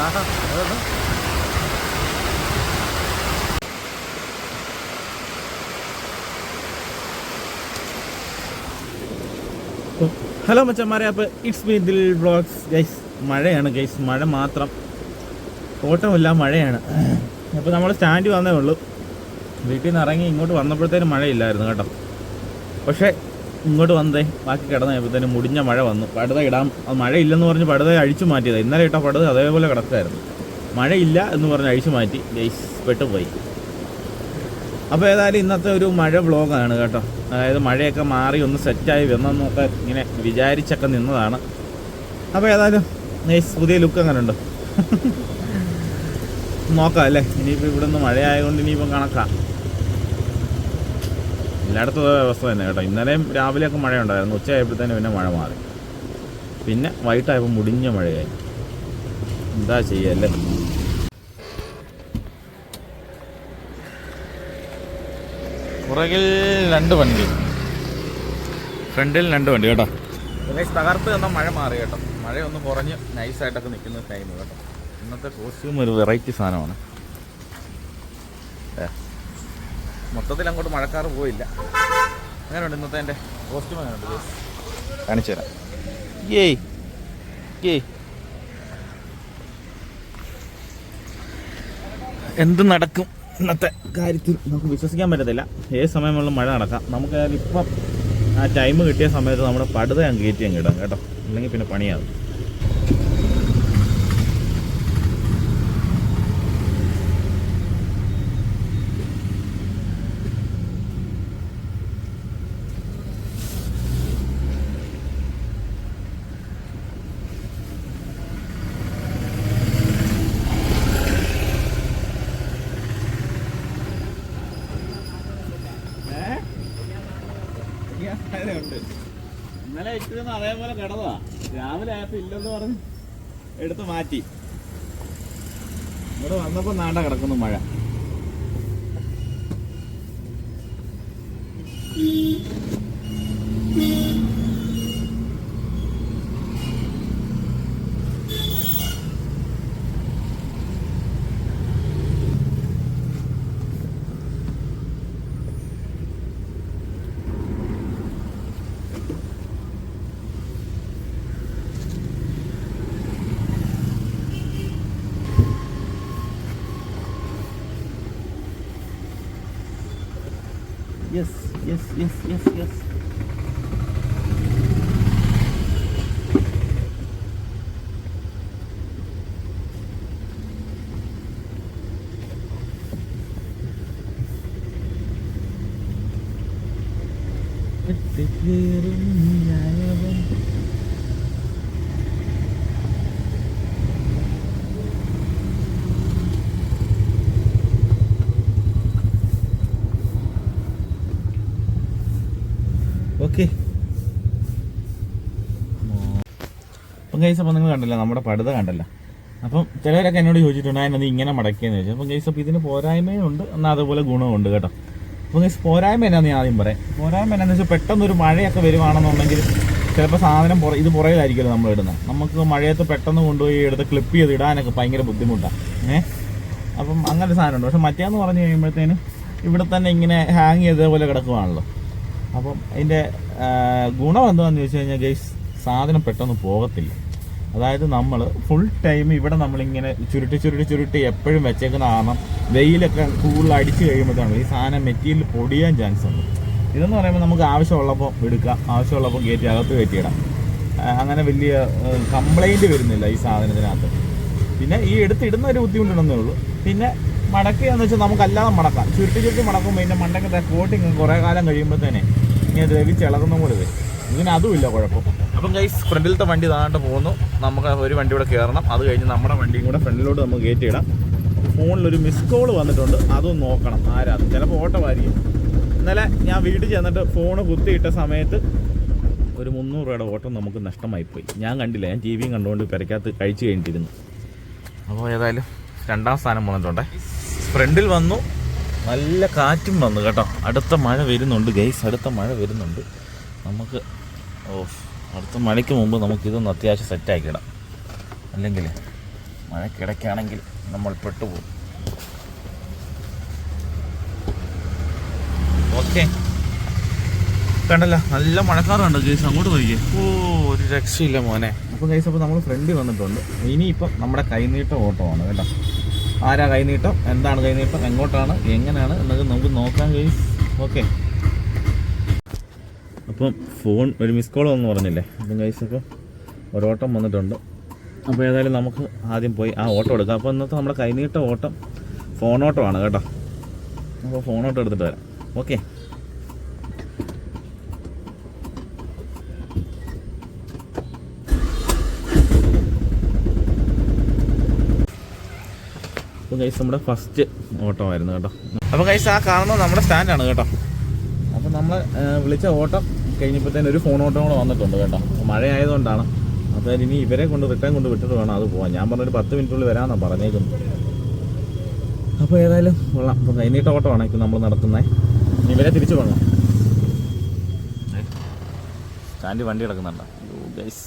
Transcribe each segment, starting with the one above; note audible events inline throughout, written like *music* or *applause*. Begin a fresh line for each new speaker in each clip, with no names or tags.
Hello മച്ചന്മാരെ അപ്പോൾ it's me Dil blogs guys മഴയാണ് ഗൈസ് മഴ മാത്രം. ഓട്ടമില്ല മഴയാണ്. അപ്പോൾ നമ്മൾ സ്റ്റാൻഡ് വന്നേ ഉള്ളൂ. വീട്ടിൽ നിന്ന് ഇറങ്ങി ഇങ്ങോട്ട് വന്നപ്പോഴത്തേനും മഴയില്ലായിരുന്നു കേട്ടോ. പക്ഷേ ഇങ്ങോട്ട് വന്നേ. ബാക്കി കിടന്ന്. കഴിയുമ്പോഴത്തേനും മുടിഞ്ഞ മഴ വന്നു. പടുത ഇടാം അത് മഴയില്ലെന്ന് പറഞ്ഞ് പടുത അഴിച്ചു മാറ്റിയത്. ഇന്നലെ ഇട്ട പടുത അതേപോലെ കിടക്കായിരുന്നു മഴയില്ല എന്ന് പറഞ്ഞ് അഴിച്ചു മാറ്റി. ഗൈസ് പെട്ടുപോയി. അപ്പോൾ ഏതായാലും ഇന്നത്തെ ഒരു മഴ വ്ളോഗാണ് കേട്ടോ. അതായത് മഴയൊക്കെ മാറി ഒന്ന് സെറ്റായി വന്നെന്നൊക്കെ ഇങ്ങനെ വിചാരിച്ചൊക്കെ നിന്നതാണ്. അപ്പോൾ ഏതായാലും നൈസ് പുതിയ ലുക്ക് അങ്ങനെ ഉണ്ട് *laughs* നോക്കാം അല്ലേ? ഇനിയിപ്പോൾ ഇവിടെ നിന്ന് മഴയായതുകൊണ്ട് ഇനിയിപ്പം കണക്കാം. എല്ലായിടത്തും അതേ അവസ്ഥ തന്നെ കേട്ടോ. ഇന്നലെയും രാവിലെയൊക്കെ മഴ മഴയുണ്ടായിരുന്നു. ഉച്ചയായപ്പോഴത്തേനും പിന്നെ മഴ മാറി. പിന്നെ വൈകിട്ടായപ്പോൾ മുടിഞ്ഞ മഴയായി. എന്താ ചെയ്യല്ലേ പുറകിൽ രണ്ട് വണ്ടി. ഫ്രണ്ടിൽ രണ്ട് വണ്ടി കേട്ടോ. ഉമേഷ് തകർത്ത് തന്ന മഴ മാറി കേട്ടോ. മഴയൊന്ന് കുറഞ്ഞ് നൈസായിട്ടൊക്കെ നിൽക്കുന്ന ടൈം കേട്ടോ. ഇന്നത്തെ കോസ്റ്റ്യൂം ഒരു വെറൈറ്റി സാധനമാണ്. ഏ, മൊത്തത്തിൽ അങ്ങോട്ട് മഴക്കാറ് പോയില്ല. അങ്ങനെയുണ്ട് ഇന്നത്തെ എന്റെ കോസ്റ്റ്യൂം അങ്ങനെയുണ്ട്? കാണിച്ചു തരാം. ഏയ് ഏയ്. എന്ത് നടക്കും ഇന്നത്തെ കാര്യത്തിൽ? നമുക്ക് വിശ്വസിക്കാൻ പറ്റത്തില്ല. ഏത് സമയമുള്ള മഴ നടക്കാം. നമുക്ക് ഇപ്പം ആ ടൈം കിട്ടിയ സമയത്ത് നമ്മുടെ പടുത അങ്ങ് കയറ്റി അങ്ങ് ഇടാം കേട്ടോ. അല്ലെങ്കിൽ പിന്നെ പണിയാകും. ഇട്ടിരുന്ന അതേപോലെ കിടന്നതാ. രാവിലെ ആയപ്പോ ഇല്ലെന്ന് പറഞ്ഞ് എടുത്ത് മാറ്റി. ഇവിടെ വന്നപ്പോ നാണ്ട കിടക്കുന്നു മഴ. yes, yes, yes, yes. Okay അപ്പം ഗൈസ് അപ്പോൾ നിങ്ങൾ കണ്ടല്ലോ നമ്മുടെ പടുത കണ്ടല്ലോ. അപ്പം ചിലരൊക്കെ എന്നോട് ചോദിച്ചിട്ടുണ്ട് അതിനത് ഇങ്ങനെ മടക്കിയെന്ന് ചോദിച്ചു. അപ്പം ഗൈസ് അപ്പോൾ ഇതിന് പോരായ്മയും ഉണ്ട് എന്നാൽ അതുപോലെ ഗുണമുണ്ട് കേട്ടോ. അപ്പോൾ ഗൈസ് പോരായ്മ എന്നാന്ന് ഞാൻ ആദ്യം പറയാം. പോരായ്മ എന്നാന്ന് വെച്ചാൽ പെട്ടെന്ന് ഒരു മഴയൊക്കെ വരുവാണെന്നുണ്ടെങ്കിൽ ചിലപ്പോൾ സാധനം പുറ ഇത് പുറകിലായിരിക്കുമല്ലോ നമ്മൾ ഇടുന്നത്. നമുക്ക് മഴയത്ത് പെട്ടെന്ന് കൊണ്ടുപോയി എടുത്ത് ക്ലിപ്പ് ചെയ്ത് ഇടാനൊക്കെ ഭയങ്കര ബുദ്ധിമുട്ടാണ് ഏഹ് അപ്പം അങ്ങനെ സാധനമുണ്ട്. പക്ഷെ മറ്റേന്ന് പറഞ്ഞു കഴിയുമ്പോഴത്തേനും ഇവിടെ തന്നെ ഇങ്ങനെ ഹാങ് ചെയ്തതുപോലെ കിടക്കുവാണല്ലോ. അപ്പം അതിന്റെ ഗുണം എന്താണെന്ന് ചോദിച്ചു കഴിഞ്ഞാൽ ഗൈസ് സാധനം പെട്ടെന്ന് പോകത്തില്ല. അതായത് നമ്മൾ ഫുൾ ടൈം ഇവിടെ നമ്മളിങ്ങനെ ചുരുട്ടി ചുരുട്ടി ചുരുട്ടി എപ്പോഴും വെച്ചേക്കുന്ന കാരണം വെയിലൊക്കെ കൂടുതൽ അടിച്ചു കഴിയുമ്പോഴത്തേക്കും ഈ സാധനം മെറ്റീരിയൽ പൊടിയാൻ ചാൻസ് ഉണ്ട്. ഇതെന്ന് പറയുമ്പോൾ നമുക്ക് ആവശ്യമുള്ളപ്പോൾ എടുക്കാം ആവശ്യമുള്ളപ്പോൾ കയറ്റി അകത്ത് കയറ്റിയിടാം. അങ്ങനെ വലിയ കംപ്ലൈന്റ് വരുന്നില്ല ഈ സാധനത്തിനകത്ത്. പിന്നെ ഈ എടുത്തിടുന്ന ഒരു ബുദ്ധിമുട്ടുണ്ടെന്നേ ഉള്ളൂ. പിന്നെ മടക്കുകയെന്ന് വെച്ചാൽ നമുക്കല്ലാതെ മടക്കാം. ചുരുട്ടി ചുരുട്ടി മടക്കുമ്പോൾ ഇതിന്റെ മണ്ടക്കത്തെ കോട്ടിങ് കുറേ കാലം കഴിയുമ്പോഴത്തേനെ ഇങ്ങനെ രവി ചിളകുന്ന പോലെ വരും. ഇതിന് അതുമില്ല കുഴപ്പം. അപ്പം ഗൈസ് ഫ്രണ്ടിലത്തെ വണ്ടി താണ്ട് പോകുന്നു നമുക്ക് ഒരു വണ്ടി കൂടെ കയറണം അത് കഴിഞ്ഞ് നമ്മുടെ വണ്ടിയും കൂടെ ഫ്രണ്ടിലോട്ട് നമുക്ക് കയറ്റി ഇടാം ഫോണിലൊരു മിസ് കോൾ വന്നിട്ടുണ്ട്. അതും നോക്കണം ആരാ ചിലപ്പോൾ ഓട്ടമായിരിക്കും. ഇന്നലെ ഞാൻ വീട്ടിൽ ചെന്നിട്ട് ഫോൺ കുത്തിയിട്ട സമയത്ത് ഒരു മുന്നൂറ് രൂപയുടെ ഓട്ടം നമുക്ക് നഷ്ടമായിപ്പോയി. ഞാൻ കണ്ടില്ല. ഞാൻ ടി വിയും കണ്ടുകൊണ്ട് പെരക്കകത്ത് കഴിച്ചു കഴിഞ്ഞിട്ടിരുന്നു. അപ്പോൾ ഏതായാലും രണ്ടാം സ്ഥാനം വന്നിട്ടുണ്ട്. ഫ്രണ്ടിൽ വന്നു. നല്ല കാറ്റും വന്നു കേട്ടോ. അടുത്ത മഴ വരുന്നുണ്ട് ഗൈസ് അടുത്ത മഴ വരുന്നുണ്ട്. നമുക്ക് ഓ അടുത്ത മഴയ്ക്ക് മുമ്പ് നമുക്കിതൊന്ന് അത്യാവശ്യം സെറ്റാക്കിയിടാം അല്ലെങ്കിൽ മഴക്കിടയ്ക്കാണെങ്കിൽ നമ്മൾ പെട്ടുപോകും. ഓക്കെ കണ്ടല്ല നല്ല മഴക്കാറുണ്ട് ഗൈസ് അങ്ങോട്ട് പോയി ഓ ഒരു രക്ഷയില്ല മോനെ. അപ്പോൾ ഗൈസ് അപ്പോൾ നമ്മൾ ഫ്രണ്ടിൽ വന്നിട്ടുണ്ട്. ഇനിയിപ്പം നമ്മുടെ കൈനീട്ട ഓട്ടമാണ് കേട്ടോ. ആരാ കൈനീട്ടം? എന്താണ് കൈനീട്ടം? എങ്ങോട്ടാണ്? എങ്ങനെയാണ്? എന്നൊക്കെ നമുക്ക് നോക്കാൻ കഴിയും. ഓക്കെ. അപ്പം ഫോൺ ഒരു മിസ് കോൾ ഒന്നും പറഞ്ഞില്ലേ? അപ്പം കഴിച്ചപ്പോൾ ഒരു ഓട്ടം വന്നിട്ടുണ്ട്. അപ്പോൾ ഏതായാലും നമുക്ക് ആദ്യം പോയി ആ ഓട്ടം എടുക്കാം. അപ്പോൾ ഇന്നത്തെ നമ്മുടെ കൈനീട്ട ഓട്ടം ഫോൺ ഓട്ടമാണ് കേട്ടോ. അപ്പോൾ ഫോൺ ഓട്ടം എടുത്തിട്ട് വരാം. ഓക്കെ. കൈസ് നമ്മുടെ ഫസ്റ്റ് ഓട്ടമായിരുന്നു കേട്ടോ. അപ്പോൾ ഗൈസ് ആ കാണുന്നത് നമ്മുടെ സ്റ്റാൻഡാണ് കേട്ടോ. അപ്പോൾ നമ്മൾ വിളിച്ച ഓട്ടം കഴിഞ്ഞപ്പോഴത്തേന് ഒരു ഫോൺ ഓട്ടം കൂടെ വന്നിട്ടുണ്ട് കേട്ടോ. മഴ ആയതുകൊണ്ടാണ് അപ്പോൾ ഇനി ഇവരെ കൊണ്ട് റിട്ടേൺ കൊണ്ട് വിട്ടിട്ട് വേണം അത് പോകാൻ ഞാൻ പറഞ്ഞൊരു പത്ത് മിനിറ്റുള്ളിൽ വരാമെന്നാണ് പറഞ്ഞേക്കുന്നത്. അപ്പോൾ ഏതായാലും കൊള്ളാം. അപ്പോൾ കൈനീട്ട ഓട്ടമാണ് ഇപ്പോൾ നമ്മൾ നടത്തുന്നത് ഇനി ഇവരെ തിരിച്ചു പോകണം സ്റ്റാൻഡ് വണ്ടി കിടക്കുന്നുണ്ടോ? ഗൈസ്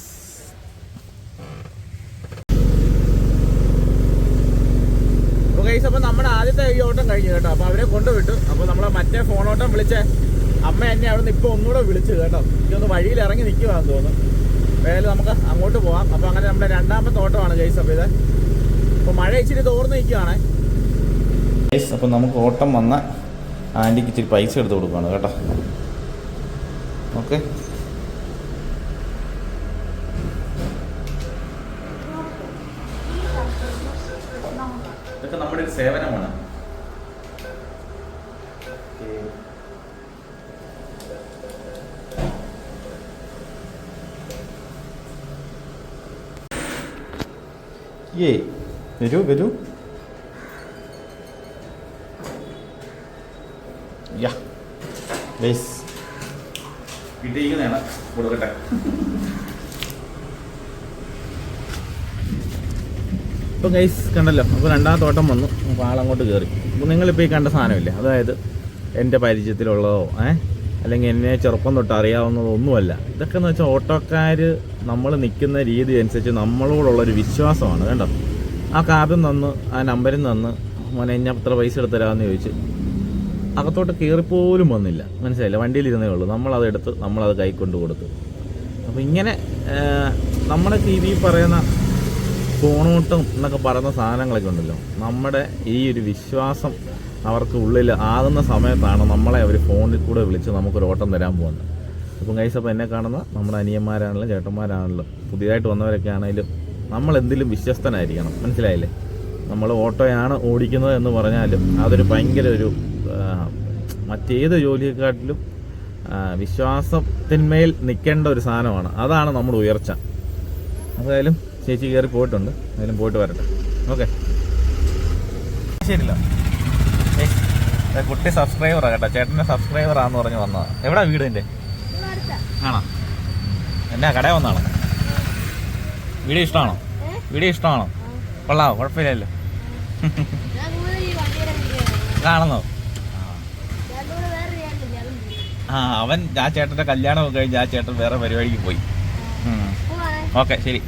ഗൈസ് അപ്പോൾ നമ്മുടെ ആദ്യത്തെ ഈ ഓട്ടം കഴിഞ്ഞു കേട്ടോ. അപ്പോൾ അവരെ കൊണ്ടുവിട്ടു. അപ്പോൾ നമ്മളെ മറ്റേ ഫോൺ ഓട്ടം വിളിച്ച അമ്മ എന്നെ അവിടെ നിന്ന് ഇപ്പോൾ ഒന്നുകൂടെ വിളിച്ചു കേട്ടോ. എനിക്കൊന്ന് വഴിയിൽ ഇറങ്ങി നിൽക്കുവാന്ന് തോന്നുന്നു. വേറെ നമുക്ക് അങ്ങോട്ട് പോവാം. അപ്പോൾ അങ്ങനെ നമ്മുടെ രണ്ടാമത്തെ ഓട്ടമാണ് ഗൈസ് അപ്പോൾ ഇത്. അപ്പോൾ മഴ ഇച്ചിരി തോർന്ന് നിൽക്കുവാണേ ഗൈസ് അപ്പോൾ നമുക്ക് ഓട്ടം വന്ന ആന്റിക്ക് ഇച്ചിരി പൈസ എടുത്ത് കൊടുക്കുകയാണ് കേട്ടോ. ഓക്കെ ഇതൊക്കെ നമ്മുടെ ഒരു സേവനമാണ്. ഏ വരൂ വരൂ. യാ ഗൈസ് കിട്ടിയിരിക്കുന്നതാണ് കൊടുക്കട്ടെ. ഇപ്പോൾ ഗൈസ് കണ്ടല്ലോ അപ്പോൾ രണ്ടാം തോട്ടം വന്നു. അപ്പോൾ ആളങ്ങോട്ട് കയറി അപ്പോൾ നിങ്ങളിപ്പോൾ ഈ കണ്ട സാധനമില്ല? അതായത് എന്റെ പരിചയത്തിലുള്ളതോ ഏ? അല്ലെങ്കിൽ എന്നെ ചെറുപ്പം തൊട്ട് അറിയാവുന്നതോ ഒന്നുമല്ല. ഇതൊക്കെ എന്ന് വെച്ചാൽ ഓട്ടോക്കാർ നമ്മൾ നിൽക്കുന്ന രീതി അനുസരിച്ച് നമ്മളോടുള്ളൊരു വിശ്വാസമാണ് കേട്ടോ ആ കാർഡും തന്ന് ആ നമ്പരും തന്ന് മോനെ ഞാൻ അത്ര പൈസ എടുത്തരാമെന്ന് ചോദിച്ച് അകത്തോട്ട് കയറിപ്പോലും വന്നില്ല. മനസ്സിലായില്ല? വണ്ടിയിലിരുന്നേ ഉള്ളൂ. നമ്മളത് എടുത്ത് നമ്മളത് കൈക്കൊണ്ട് കൊടുത്തു. അപ്പോൾ ഇങ്ങനെ നമ്മുടെ ടി വി പറയുന്ന ഫോണോട്ടം എന്നൊക്കെ പറയുന്ന സാധനങ്ങളൊക്കെ ഉണ്ടല്ലോ. നമ്മുടെ ഈ ഒരു വിശ്വാസം അവർക്ക് ഉള്ളിൽ ആകുന്ന സമയത്താണ് നമ്മളെ അവർ ഫോണിൽ കൂടെ വിളിച്ച് നമുക്കൊരു ഓട്ടം തരാൻ പോകുന്നത്. അപ്പം കൈസ് അപ്പോൾ എന്നെ കാണുന്ന നമ്മുടെ അനിയന്മാരാണെങ്കിലും ചേട്ടന്മാരാണെങ്കിലും പുതിയതായിട്ട് വന്നവരൊക്കെ ആണെങ്കിലും നമ്മൾ എന്തിലും വിശ്വസ്തനായിരിക്കണം. മനസ്സിലായില്ലേ? നമ്മൾ ഓട്ടോയാണ് ഓടിക്കുന്നത് എന്ന് പറഞ്ഞാലും അതൊരു ഭയങ്കര ഒരു മറ്റേത് ജോലിയെക്കാട്ടിലും വിശ്വാസത്തിന്മേൽ നിൽക്കേണ്ട ഒരു സാധനമാണ്. അതാണ് നമ്മുടെ ഉയർച്ച. അതായാലും ചേച്ചി കയറി പോയിട്ടുണ്ട്. എന്തായാലും പോയിട്ട് വരട്ടെ. ഓക്കെ. ശരിയല്ലോ. കുട്ടി സബ്സ്ക്രൈബർ കേട്ടോ. ചേട്ടന്റെ സബ്സ്ക്രൈബറാന്ന് പറഞ്ഞ് വന്നതാ. എവിടെ വീട് എന്റെ ആണോ? എന്നാ കടയിൽ വന്നാണോ വീഡിയോ ഇഷ്ടമാണോ? വീഡിയോ ഇഷ്ടമാണോ? കൊള്ളാവോ? കുഴപ്പമില്ലല്ലോ. കാണുന്നോ ആ അവൻ ആ ചേട്ടന്റെ കല്യാണം കഴിഞ്ഞ് ആ ചേട്ടൻ വേറെ പരിപാടിക്ക് പോയി. ഓക്കെ ശരി.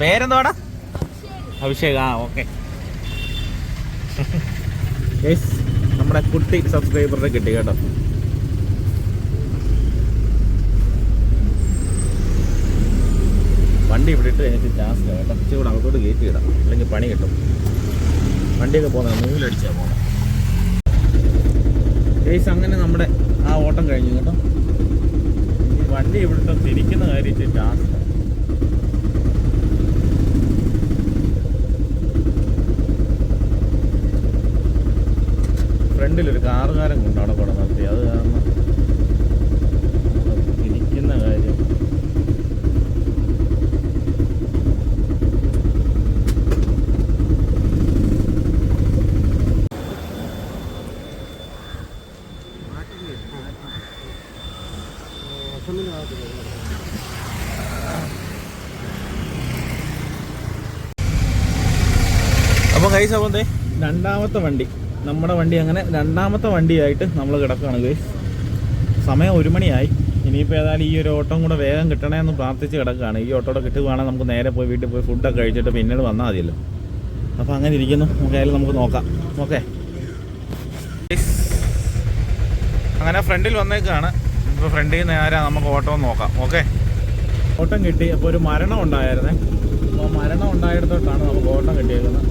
പേരെന്തോടാ? അഭിഷേക് ആ ഓക്കെ. *laughs* നമ്മുടെ കുട്ടി സബ്സ്ക്രൈബറിനെ കിട്ടി കേട്ടോ. വണ്ടി ഇവിടെ ഇട്ട് എനിക്ക് ചാൻസ് കേട്ടോ. ഇച്ചിരി അങ്ങോട്ട് കയറ്റി ഇടാം. അല്ലെങ്കിൽ പണി കിട്ടും. വണ്ടിയൊക്കെ പോകുന്നത് നൂലടിച്ചാൽ പോകണം കേസ് അങ്ങനെ നമ്മുടെ ആ ഓട്ടം കഴിഞ്ഞു കേട്ടോ. വണ്ടി ഇവിടുത്തെ തിരിക്കുന്ന കാര്യം ടാസ്ക് ഫ്രണ്ടിൽ ഒരു കാറുകാരൻ കൊണ്ട് അവിടെ പടം നടത്തി അത് കാരണം ഇരിക്കുന്ന കാര്യം. കൈസ് അപ്പോൾ ദേ രണ്ടാമത്തെ വണ്ടി. നമ്മുടെ വണ്ടി അങ്ങനെ രണ്ടാമത്തെ വണ്ടിയായിട്ട് നമ്മൾ കിടക്കുകയാണ് ഗൈസ് സമയം ഒരു മണിയായി ഇനിയിപ്പോൾ ഏതായാലും ഈ ഒരു ഓട്ടം കൂടെ വേഗം കിട്ടണേ എന്ന് പ്രാർത്ഥിച്ച് കിടക്കുകയാണ്. ഈ ഓട്ടോടെ കിട്ടുകയാണെങ്കിൽ നമുക്ക് നേരെ പോയി വീട്ടിൽ പോയി ഫുഡൊക്കെ കഴിച്ചിട്ട് പിന്നീട് വന്നാൽ മതിയല്ലോ. അപ്പോൾ അങ്ങനെ ഇരിക്കുന്നു. നമുക്ക് നമുക്ക് നോക്കാം. ഓക്കെ. അങ്ങനെ ഫ്രണ്ടിൽ വന്നേക്കാണ്. ഇപ്പോൾ ഫ്രണ്ടിൽ നിന്ന് നേരെ നമുക്ക് ഓട്ടോ നോക്കാം. ഓക്കെ. ഓട്ടം കിട്ടി. അപ്പോൾ ഒരു മരണം ഉണ്ടായിരുന്നേ. അപ്പോൾ മരണം ഉണ്ടായിടത്തോട്ടാണ് നമുക്ക് ഓട്ടം കിട്ടിയേക്കുന്നത്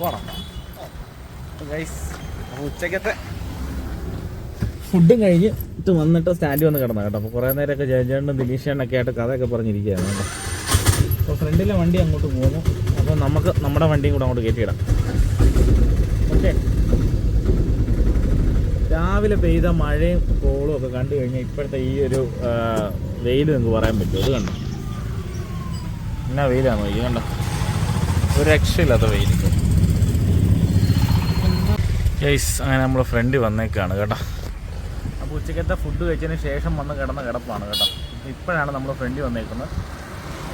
പോണം ഗൈസ് ഉച്ചക്കത്തെ. ഫുഡും കഴിഞ്ഞ് ഇത് വന്നിട്ട് സ്റ്റാൻഡിൽ വന്ന് കിടന്നു കേട്ടോ. അപ്പോൾ കുറേ നേരമൊക്കെ ജയചേട്ടനും ദിലീഷേണ്ണൊക്കെ ആയിട്ട് കഥയൊക്കെ പറഞ്ഞിരിക്കുകയാണ് കേട്ടോ. അപ്പോൾ ഫ്രണ്ടിലെ വണ്ടി അങ്ങോട്ട് പോകുന്നു. അപ്പോൾ നമുക്ക് നമ്മുടെ വണ്ടിയും കൂടെ അങ്ങോട്ട് കയറ്റിയിടാം. ഓക്കെ. രാവിലെ പെയ്ത മഴയും കോളും ഒക്കെ കണ്ടു കഴിഞ്ഞാൽ ഇപ്പോഴത്തെ ഈ ഒരു വെയിൽ നിങ്ങൾക്ക് പറയാൻ പറ്റും. അത് കണ്ടോ? എന്നാ വെയിലാണോ ഈ കണ്ടോ? ഒരു രക്ഷയില്ലാത്ത വെയിൽ ഗൈസ് അങ്ങനെ നമ്മൾ ഫ്രണ്ട് വന്നേക്കാണ് കേട്ടോ. അപ്പോൾ ഉച്ചക്കത്തെ ഫുഡ് കഴിച്ചതിന് ശേഷം വന്ന് കിടന്ന കിടപ്പാണ് കേട്ടോ. ഇപ്പോഴാണ് നമ്മൾ ഫ്രണ്ട് വന്നേക്കുന്നത്.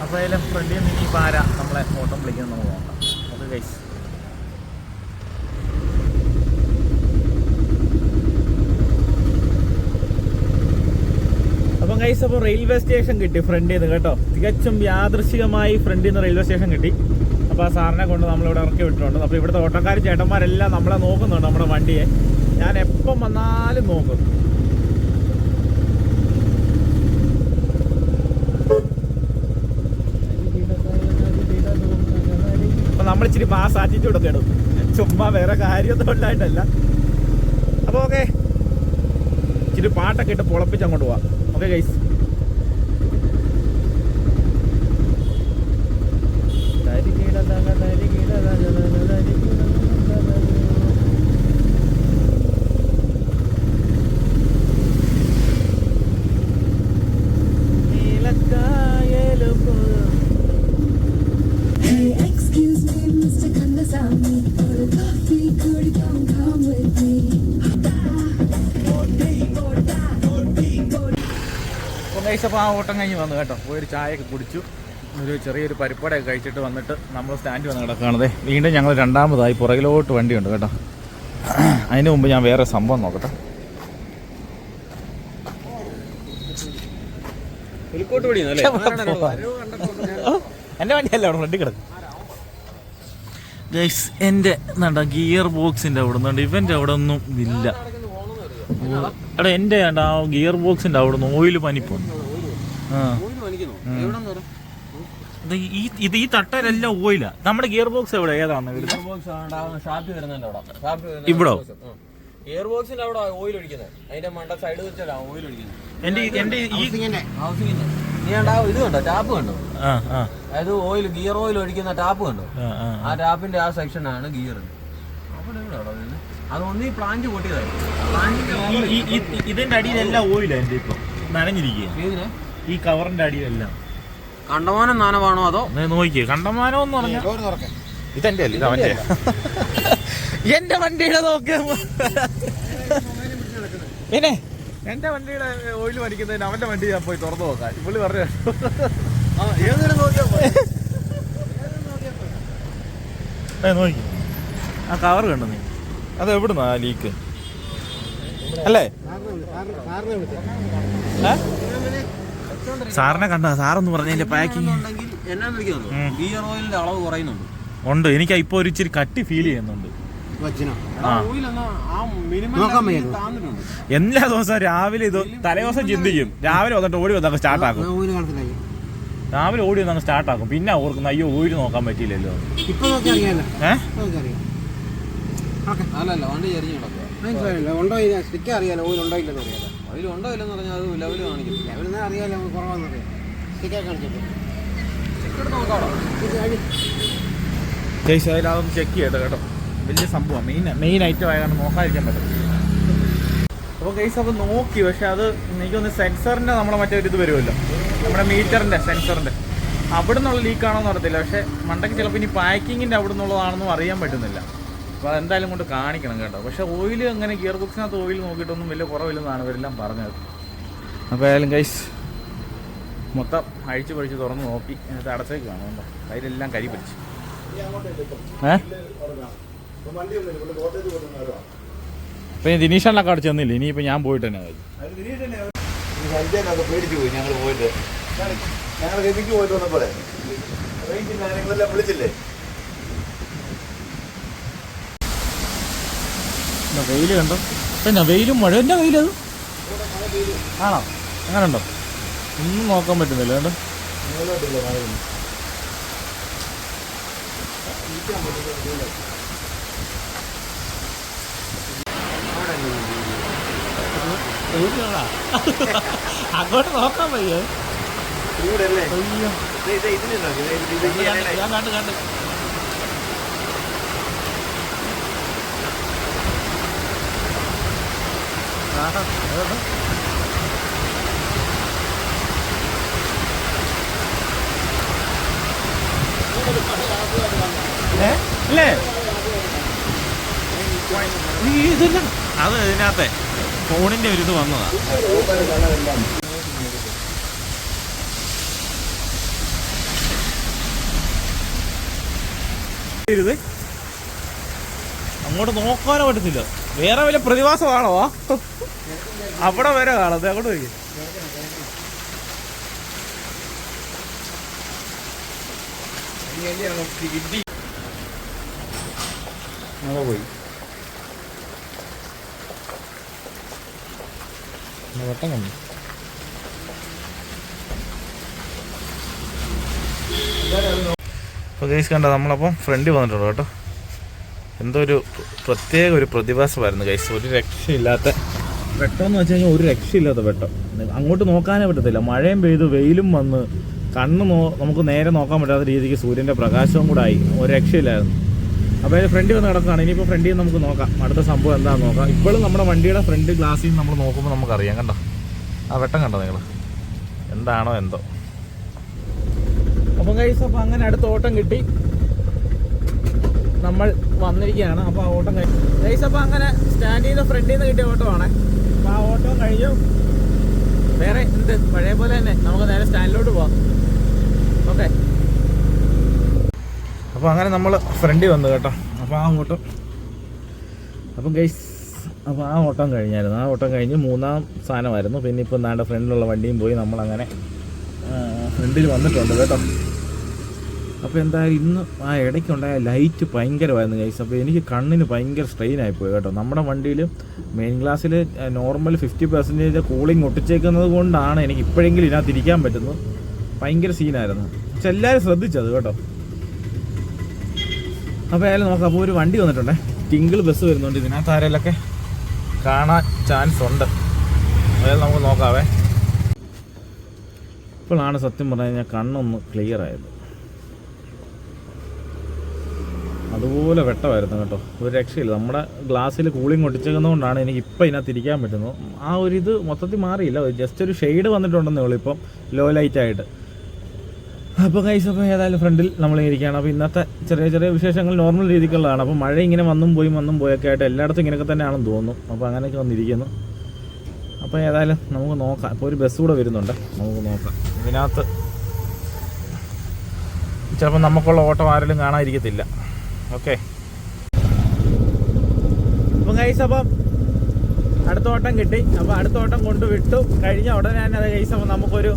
അപ്പോൾ അതിലും ഫ്രണ്ടിൽ നിന്ന് ഇനി പാര നമ്മളെ ഫോട്ടോ വിളിക്കുന്നത് നമുക്ക് നോക്കാം അത് ഗൈസ് അപ്പം ഗൈസ് അപ്പോൾ റെയിൽവേ സ്റ്റേഷൻ കിട്ടി ഫ്രണ്ടിൽ നിന്ന് കേട്ടോ. തികച്ചും യാദൃശികമായി ഫ്രണ്ടിൽ നിന്ന് റെയിൽവേ സ്റ്റേഷൻ കിട്ടി. അപ്പോൾ ആ സാറിനെ കൊണ്ട് നമ്മളിവിടെ ഇറക്കി വിട്ടിട്ടുണ്ട്. അപ്പോൾ ഇവിടുത്തെ ഓട്ടോക്കാർ ചേട്ടന്മാരെല്ലാം നമ്മളെ നോക്കുന്നുണ്ട് നമ്മുടെ വണ്ടിയെ. ഞാൻ എപ്പം വന്നാലും നോക്കും. ഇച്ചിരി മാസ് ആറ്റിറ്റ്യൂഡൊക്കെ ഇടും ചുമ്മാ വേറെ കാര്യമൊന്നും ഉണ്ടായിട്ടല്ല. അപ്പോൾ ഓക്കെ ഇച്ചിരി പാട്ടൊക്കെ ഇട്ട് പൊളപ്പിച്ച് അങ്ങോട്ട് പോവാം. Okay guys
me?
അപ്പോൾ ആ ഓട്ടം കഴിഞ്ഞ് വന്നു കേട്ടോ. പോയി ഒരു ചായയൊക്കെ കുടിച്ചു. ഒരു ചെറിയൊരു പരിപ്പടയൊക്കെ കഴിച്ചിട്ട് വന്നിട്ട് നമ്മൾ സ്റ്റാൻഡ് വന്ന് കിടക്കുകയാണത് വീണ്ടും ഞങ്ങൾ രണ്ടാമതായി പുറകിലോട്ട് വണ്ടിയുണ്ട് കേട്ടോ. അതിന് മുമ്പ് ഞാൻ വേറെ സംഭവം നോക്കട്ടെ. എന്റെ വണ്ടിയല്ല അവിടെ ഫ്രണ്ടിൽ കിടക്കും ഗൈസ് എന്റെ എന്താ ഗിയർ ബോക്സിന്റെ അവിടെ നിന്നുണ്ട്. ഇവന്റെ അവിടെ ഒന്നും ഇല്ല. എടാ എന്റെ ആ ഗിയർ ബോക്സിന്റെ അവിടെ നിന്ന് ഓയിൽ പനിപ്പുണ്ട് ആ. ഇത് ഈ ഇത് ഈ തട്ടയിലെല്ലാം ഓയിലാ നമ്മുടെ ഗിയർ ബോക്സ് എവിടെ? ഏതാണ്
ഇവിടെ? എന്റെ അവിടെ ബോക്സിന്റെ ഓയിൽ ഒഴിക്കുന്നത്. അതിന്റെ മണ്ട സൈഡ് ഓയിൽ ഒഴിക്കുന്നത്.
എന്റെ എന്റെ ഈ
നീ കണ്ടാ ഇത് കണ്ടോ? ടാപ്പ് കണ്ടോ?
ആ ആ.
അതായത് ഓയിൽ ഗിയർ ഓയിൽ ഒഴിക്കുന്ന ടാപ്പ് കണ്ടോ?
ആ, ആ
ആ. ടാപ്പിന്റെ ആ സെക്ഷനാണ് ഗിയർ. അതൊന്നും
ഈ പ്ലാന്റ് പൊട്ടിയതായിരുന്നു ഇതിന്റെ അടിയിലെല്ലാം ഓയിലാ എന്റെ ഇപ്പൊ. നനഞ്ഞിരിക്കുക ഈ കവറിന്റെ അടിയിലെല്ലാം.
കണ്ടമാനം നനവാണോ അതോ?
നോക്കിയേ. കണ്ടമാനോ എന്ന് പറഞ്ഞാൽ ഇതെന്റെ അല്ല? ഇതവന്റെ എന്റെ വണ്ടിയുടെ നോക്ക് പിന്നെ? എന്റെ വണ്ടിയുടെ ഓയിൽ വലിക്കുന്നതിന് അവന്റെ വണ്ടി ഞാൻ പോയി തുറന്നു നോക്കാം. പുള്ളി പറഞ്ഞു നോക്കി. ആ കവർ കണ്ടു നീ? അത് എവിടുന്നാ ആ ലീക്ക് അല്ലേ? സാറിനെ കണ്ട സാറെന്ന് പറഞ്ഞതിന്റെ പാക്കിങ്
ഉണ്ടെങ്കിൽ എന്നാ വിളിക്കുന്നു ഗിയർ ഓയിലിന്റെ അളവ് കുറയുന്നുണ്ട്
ഉണ്ട്. എനിക്ക് ഇപ്പൊ ഒരു ഇച്ചിരി കട്ടി ഫീൽ ചെയ്യുന്നുണ്ട്. എല്ലാ ദിവസവും രാവിലെ ഇത് തലേദിവസം ചിന്തിക്കും. രാവിലെ വന്നിട്ട് ഓടി വന്നു സ്റ്റാർട്ട് ആക്കും. രാവിലെ ഓടി വന്നങ്ങ് സ്റ്റാർട്ട് ആക്കും. പിന്നെ ഓർക്കുന്ന അയ്യോ ഓയിൽ നോക്കാൻ പറ്റിയില്ലല്ലോ.
ഇപ്പൊ നോക്കി അറിയാലോ.
ഏഹ്
ഇപ്പൊ നോക്കി
അല്ലല്ല വണ്ടി ചെറിഞ്ഞു കിടക്കുക
മനസ്സിലായില്ല ഉണ്ടോ ഇല്ല? അറിയാലോ ഓയിൽ ഉണ്ടോ ഇല്ലെന്ന് അറിയാലോ.
അതിൽ ഉണ്ടോ ഇല്ലെന്ന് പറഞ്ഞാൽ അത് ലെവൽ കാണിക്കും
എവിടെ അറിയാലോ കുറവാന്ന് അറിയാം. സ്റ്റിക്കെ കാണിച്ചിട്ട്
ചെക്കെടുത്ത് നോക്കാടോ
അതൊന്ന് ചെക്ക് ചെയ്യട്ടെ കേട്ടോ. വലിയ സംഭവം മെയിൻ മെയിൻ ഐറ്റം ആയതാണ് നോക്കാതിരിക്കാൻ പറ്റും അപ്പോൾ കേസ് അപ്പോൾ നോക്കി. പക്ഷെ അത് എനിക്കൊന്ന് സെൻസറിന്റെ നമ്മളെ മറ്റേ ഒരു ഇത് വരുമല്ലോ. നമ്മുടെ മീറ്ററിന്റെ സെൻസറിന്റെ അവിടെ നിന്നുള്ള ലീക്കാണോ എന്ന് അറിയത്തില്ല. പക്ഷേ മണ്ടയ്ക്ക് ചിലപ്പോൾ ഇനി പാക്കിങ്ങിന്റെ അവിടെ നിന്നുള്ളതാണെന്നും അറിയാൻ പറ്റുന്നില്ല. അപ്പോൾ അതെന്തായാലും കൊണ്ട് കാണിക്കണം കേട്ടോ. പക്ഷേ ഓയിൽ അങ്ങനെ ഗിയർ ബോക്സിനകത്ത് ഓയിൽ നോക്കിയിട്ടൊന്നും വലിയ കുറവില്ലെന്നാണ് ഇവരെല്ലാം പറഞ്ഞത്. അപ്പോൾ ഏതായാലും ഗൈസ് മൊത്തം അഴിച്ച് പഴിച്ച് തുറന്ന് നോക്കി. എന്നിട്ട് അടച്ചേക്ക് കാണും. കേട്ടോ കരി പിടിച്ച്. ഏ? ഇപ്പം ദിനീഷണ്ണൊക്കെ അവിടെ ചെന്നില്ല? ഇനിയിപ്പോൾ ഞാൻ പോയിട്ട് തന്നെ മതി
പേടിച്ചു പോയി ഞങ്ങൾ പോയിട്ട്. ഞങ്ങൾ ഗതിക്ക് പോയിട്ട് വന്നപ്പോഴേ റേഞ്ചില്ല ഞങ്ങളെല്ലാം വിളിച്ചില്ലേ?
വെയിൽ കണ്ടോ? പിന്നെ വെയിലും മഴ എന്നാ വെയിൽ അത്? ആണോ? അങ്ങനെ ഉണ്ടോ? ഒന്നും നോക്കാൻ പറ്റുന്നില്ല കണ്ടോ? അങ്ങോട്ട് നോക്കാൻ വയ്യ അയ്യോ. ഞാൻ കണ്ട് കണ്ട് ആഹാ? ഏ? ഇല്ലേ? അത് ഇതിനകത്തെ ഫോണിന്റെ ഒരു ഇത് വന്നതാ. ഇരുത് അങ്ങോട്ട് നോക്കാനോ പറ്റത്തില്ല. വേറെ വല്ല പ്രതിഭാസമാണോ? അവിടെ വരെ കാണാതെ അങ്ങോട്ട് പോയി പോയി. വട്ടം കണ്ടു അപ്പോൾ ഗൈസ് കണ്ടോ നമ്മളപ്പം ഫ്രണ്ട് വന്നിട്ടുള്ളൂ കേട്ടോ. എന്തോ ഒരു പ്രത്യേക ഒരു പ്രതിഭാസമായിരുന്നു ഗൈസ് ഒരു രക്ഷയില്ലാത്ത വെട്ടം എന്ന് വെച്ച് കഴിഞ്ഞാൽ ഒരു രക്ഷയില്ലാത്ത വെട്ടം. അങ്ങോട്ട് നോക്കാനേ പറ്റത്തില്ല. മഴയും പെയ്തു വെയിലും വന്ന് കണ്ണ് നോ നമുക്ക് നേരെ നോക്കാൻ പറ്റാത്ത രീതിക്ക് സൂര്യന്റെ പ്രകാശവും കൂടെ ആയി. ഒരു രക്ഷയില്ലായിരുന്നു. അപ്പോൾ അതിന് ഫ്രണ്ടിൽ വന്ന് കിടക്കുകയാണ് ഇനിയിപ്പോൾ ഫ്രണ്ടിൽ നമുക്ക് നോക്കാം. അടുത്ത സംഭവം എന്താണെന്ന് നോക്കാം. ഇപ്പോഴും നമ്മുടെ വണ്ടിയുടെ ഫ്രണ്ട് ഗ്ലാസ്സിൽ നമ്മൾ നോക്കുമ്പോൾ നമുക്കറിയാം. കണ്ടോ? ആ വെട്ടം കണ്ടോ നിങ്ങൾ എന്താണോ എന്തോ. അപ്പം കൈസ് അപ്പം അങ്ങനെ അടുത്ത ഓട്ടം കിട്ടി. നമ്മൾ വന്നിരിക്കുകയാണ്. അപ്പോൾ ആ ഓട്ടം കഴിഞ്ഞു കൈസ് അപ്പം അങ്ങനെ സ്റ്റാൻഡ് ചെയ്ത ഫ്രണ്ടിൽ നിന്ന് കിട്ടിയ ഓട്ടമാണ്. അപ്പോൾ ആ ഓട്ടം കഴിഞ്ഞു. വേറെ എന്ത്? പഴയ പോലെ തന്നെ. നമുക്ക് നേരെ സ്റ്റാൻഡിലോട്ട് പോവാം. ഓക്കെ അപ്പോൾ അങ്ങനെ നമ്മൾ ഫ്രണ്ടിൽ വന്നു കേട്ടോ. അപ്പോൾ ആ ഓട്ടം അപ്പം ഗൈസ് അപ്പോൾ ആ ഓട്ടം കഴിഞ്ഞായിരുന്നു. ആ ഓട്ടം കഴിഞ്ഞ് മൂന്നാം സ്ഥാനമായിരുന്നു പിന്നെ ഇപ്പോൾ നാടെ ഫ്രണ്ടിലുള്ള വണ്ടിയും പോയി നമ്മളങ്ങനെ ഫ്രണ്ടിൽ വന്നിട്ടുണ്ട് കേട്ടോ. അപ്പോൾ എന്തായാലും ഇന്ന് ആ ഇടയ്ക്കുണ്ടായ ലൈറ്റ് ഭയങ്കരമായിരുന്നു ഗൈസ് അപ്പോൾ എനിക്ക് കണ്ണിന് ഭയങ്കര സ്ട്രെയിൻ ആയിപ്പോയി കേട്ടോ. നമ്മുടെ വണ്ടിയിൽ മെയിൻ ക്ലാസ്സിൽ നോർമൽ ഫിഫ്റ്റി പെർസെന്റേജ് കൂളിംഗ് ഒട്ടിച്ചേക്കുന്നത് കൊണ്ടാണ് എനിക്ക് ഇപ്പോഴെങ്കിലും ഇതിനകത്ത് ഇരിക്കാൻ പറ്റുന്നത്. ഭയങ്കര സീനായിരുന്നു പക്ഷെ എല്ലാവരും ശ്രദ്ധിച്ചത് കേട്ടോ. അപ്പോൾ ഏതായാലും നമുക്ക് അപ്പോൾ ഒരു വണ്ടി വന്നിട്ടുണ്ട്. ടിങ്കിൾ ബസ് വരുന്നുണ്ട് ഇതിനകത്ത്. ആരെങ്കിലൊക്കെ കാണാൻ ചാൻസ് ഉണ്ട്. അതായത് നമുക്ക് നോക്കാവേ. ഇപ്പോഴാണ് സത്യം പറഞ്ഞു കഴിഞ്ഞാൽ കണ്ണൊന്ന് ക്ലിയർ ആയത്. അതുപോലെ വെട്ടമായിരുന്നു കേട്ടോ. ഒരു രക്ഷയില്ല. നമ്മുടെ ഗ്ലാസ്സിൽ കൂളിംഗ് ഒട്ടിച്ചേക്കുന്നതുകൊണ്ടാണ് എനിക്ക് ഇപ്പം ഇതിനകത്ത് ഇരിക്കാൻ പറ്റുന്നത്. ആ ഒരു ഇത് മൊത്തത്തിൽ മാറിയില്ല. ജസ്റ്റ് ഒരു ഷെയ്ഡ് വന്നിട്ടുണ്ടെന്നേ ഉള്ളൂ ഇപ്പം ലോ ലൈറ്റ് ആയിട്ട്. അപ്പോൾ കൈസ് അപ്പോൾ ഏതായാലും ഫ്രണ്ടിൽ നമ്മൾ ഇരിക്കുകയാണ്. അപ്പോൾ ഇന്നത്തെ ചെറിയ ചെറിയ വിശേഷങ്ങൾ നോർമൽ രീതിക്കുള്ളതാണ്. അപ്പോൾ മഴ ഇങ്ങനെ വന്നും പോയി വന്നും പോയൊക്കെ ആയിട്ട് എല്ലായിടത്തും ഇങ്ങനെയൊക്കെ തന്നെയാണെന്ന് തോന്നുന്നു. അപ്പോൾ അങ്ങനെയൊക്കെ വന്നിരിക്കുന്നു. അപ്പോൾ ഏതായാലും നമുക്ക് നോക്കാം. ഇപ്പോൾ ഒരു ബസ് കൂടെ വരുന്നുണ്ട്. നമുക്ക് നോക്കാം. ഇതിനകത്ത് ചിലപ്പോൾ നമുക്കുള്ള ഓട്ടം ആരെങ്കിലും കാണാതിരിക്കത്തില്ല. ഓക്കെ അപ്പം കൈസ് അടുത്ത ഓട്ടം കിട്ടി. അപ്പോൾ അടുത്ത ഓട്ടം കൊണ്ട് വിട്ടു കഴിഞ്ഞ ഉടനെ തന്നെ അത് കൈസ് നമുക്കൊരു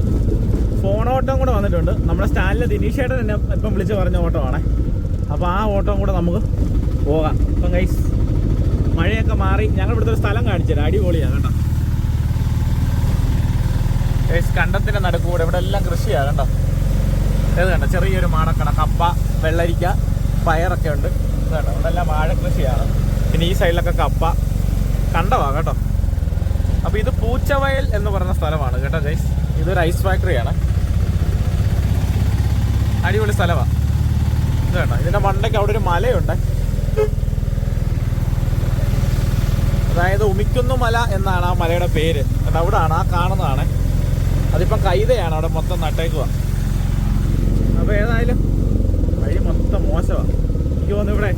ഫോൺ ഓട്ടം കൂടെ വന്നിട്ടുണ്ട്. നമ്മുടെ സ്റ്റാൻഡിൽ ദിനീഷേട്ടൻ തന്നെ ഇപ്പം വിളിച്ച് പറഞ്ഞ ഓട്ടമാണ്. അപ്പോൾ ആ ഓട്ടം കൂടെ നമുക്ക് പോകാം. അപ്പം കൈസ് മഴയൊക്കെ മാറി. ഞങ്ങൾ ഇവിടുത്തെ ഒരു സ്ഥലം കാണിച്ചുതരാം അടിപൊളിയാണ് കേട്ടോ. ഗൈസ് കണ്ടത്തിന്റെ നടുക്കൂടെ ഇവിടെ എല്ലാം കൃഷിയാണ് കേട്ടോ. ഇത് കണ്ട? ചെറിയൊരു മാടക്കണ കപ്പ വെള്ളരിക്ക പയറൊക്കെ ഉണ്ട്. കേട്ടോ ഇവിടെ എല്ലാം വാഴ കൃഷിയാണ്. പിന്നെ ഈ സൈഡിലൊക്കെ കപ്പ. കണ്ടവാ കേട്ടോ. അപ്പോൾ ഇത് പൂച്ചവയൽ എന്ന് പറയുന്ന സ്ഥലമാണ് കേട്ടോ ഗൈസ് ഇതൊരു ഐസ് ഫാക്ടറിയാണ്. അടിപൊളി സ്ഥലമാണ് ഇത് കണ്ടോ? ഇതിന്റെ മണ്ടയ്ക്ക് അവിടെ ഒരു മലയുണ്ട്. അതായത് ഉമിക്കുന്നു മല എന്നാണ് ആ മലയുടെ പേര്. കേട്ടോ അവിടാണ് ആ കാണുന്നതാണ്. അതിപ്പം കൈതയാണ് അവിടെ മൊത്തം നട്ടേക്കുക അപ്പോൾ ഏതായാലും വഴി മൊത്തം മോശമാണ് എനിക്ക് തോന്നുന്നു ഇവിടെ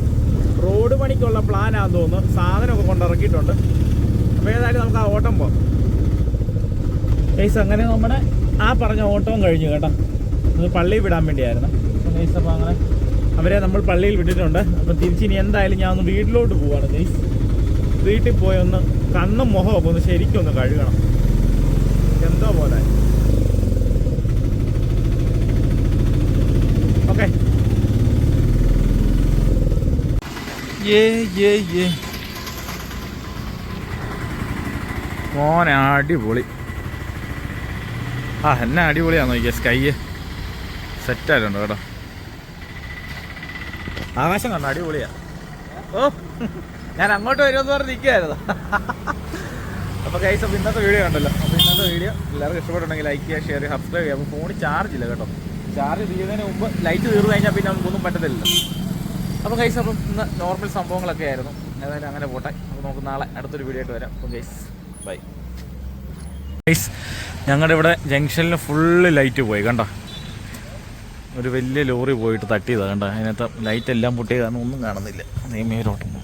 റോഡ് പണിക്കുള്ള പ്ലാനാന്ന് തോന്നുന്നു. സാധനമൊക്കെ കൊണ്ടിറക്കിയിട്ടുണ്ട്. അപ്പോൾ ഏതായാലും നമുക്ക് ആ ഓട്ടം പോകാം ഏസ് അങ്ങനെ നമ്മുടെ ആ പറഞ്ഞ ഓട്ടവും കഴിഞ്ഞു കേട്ടോ. അത് പള്ളിയിൽ വിടാൻ വേണ്ടിയായിരുന്നു. ഗൈസ് അപ്പോൾ അങ്ങനെ അവരെ നമ്മൾ പള്ളിയിൽ വിട്ടിട്ടുണ്ട്. അപ്പോൾ തിരിച്ചിനി എന്തായാലും ഞാൻ ഒന്ന് വീട്ടിലോട്ട് പോവാണ് ഗൈസ് വീട്ടിൽ പോയി ഒന്ന് കണ്ണും മുഖമൊക്കെ ഒന്ന് ശരിക്കും ഒന്ന് കഴുകണം. എന്തോ പോലെ. ഓക്കെ. മോനെ അടിപൊളി. ആ എന്നാ അടിപൊളിയാന്ന് നോക്കിയ സ്കൈ സെറ്റായിട്ടുണ്ട് കേട്ടോ. ആകാശം കണ്ടോ? അടിപൊളിയാ. ഓ ഞാൻ അങ്ങോട്ട് വരുമെന്ന് പറഞ്ഞ് നിൽക്കുകയായിരുന്നു അപ്പോൾ കൈസ് അപ്പോൾ ഇന്നത്തെ വീഡിയോ കണ്ടല്ലോ. അപ്പോൾ ഇന്നത്തെ വീഡിയോ എല്ലാവർക്കും ഇഷ്ടപ്പെട്ടുണ്ടെങ്കിൽ ലൈക്ക് ചെയ്യുക ഷെയർ ചെയ്യുക സബ്സ്ക്രൈബ് ചെയ്യുക. അപ്പോൾ ഫോണിൽ ചാർജ് ഇല്ല കേട്ടോ. ചാർജ് തീരുന്നതിന് മുമ്പ് ലൈറ്റ് തീർന്നു കഴിഞ്ഞാൽ പിന്നെ നമുക്കൊന്നും പറ്റത്തില്ല അപ്പോൾ കൈസ് അപ്പം ഇന്ന് നോർമൽ സംഭവങ്ങളൊക്കെ ആയിരുന്നു. ഏതായാലും അങ്ങനെ പോട്ടെ. അപ്പോൾ നമുക്ക് നാളെ അടുത്തൊരു വീഡിയോ ആയിട്ട് വരാം. അപ്പോൾ ഗൈസ് ബൈ ഗൈസ് ഞങ്ങളുടെ ഇവിടെ ജംഗ്ഷനിൽ ഫുള്ള് ലൈറ്റ് പോയി കണ്ടോ? ഒരു വലിയ ലോറി പോയിട്ട് തട്ടിയതാണ് കണ്ടോ? അതിനകത്ത് ലൈറ്റ് എല്ലാം കാരണം ഒന്നും കാണുന്നില്ല. നെയ്മേരോട്ടം